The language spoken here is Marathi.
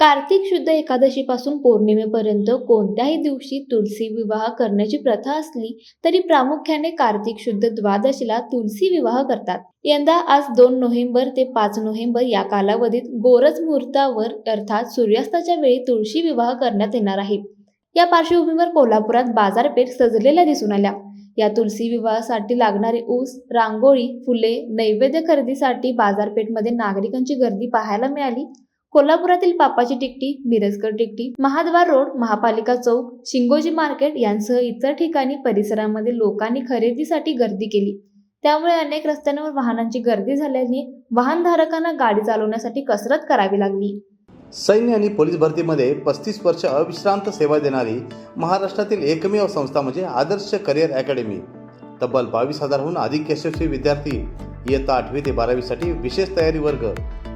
कार्तिक शुद्ध एकादशीपासून पौर्णिमेपर्यंत कोणत्याही दिवशी तुलसी विवाह करण्याची प्रथा असली तरी प्रामुख्याने कार्तिक शुद्ध द्वादशीला तुलसी विवाह करतात. यंदा आज दोन नोव्हेंबर ते पाच नोव्हेंबर या कालावधीत गोरज मुहूर्तावर अर्थात सूर्यास्ताच्या वेळी तुळशी विवाह करण्यात येणार आहे. या पार्श्वभूमीवर कोल्हापुरात बाजारपेठ सजलेल्या दिसून आल्या. या तुलसी विवाहासाठी लागणारे ऊस रांगोळी फुले नैवेद्य खरेदीसाठी बाजारपेठमध्ये नागरिकांची गर्दी पाहायला मिळाली. कोल्हापुरातील पापाची टिकटी मिरजकर टिकटी महाद्वार रोड महापालिका चौक शिंगोजी मार्केट यांसह इतर ठिकाणी परिसरामध्ये लोकांनी खरेदीसाठी गर्दी केली. त्यामुळे अनेक रस्त्यांवर वाहनांची गर्दी झाल्याने वाहनधारकांना गाडी चालवण्यासाठी कसरत करावी लागली. सैन्य आणि पोलीस भरतीमध्ये पस्तीस वर्ष अविश्रांत सेवा देणारी महाराष्ट्रातील एकमेव संस्था म्हणजे आदर्श करिअर अकॅडमी. तब्बल बावीस हजारहून अधिक यशस्वी विद्यार्थी इयत्ता आठवी ते बारावीसाठी विशेष तयारी वर्ग.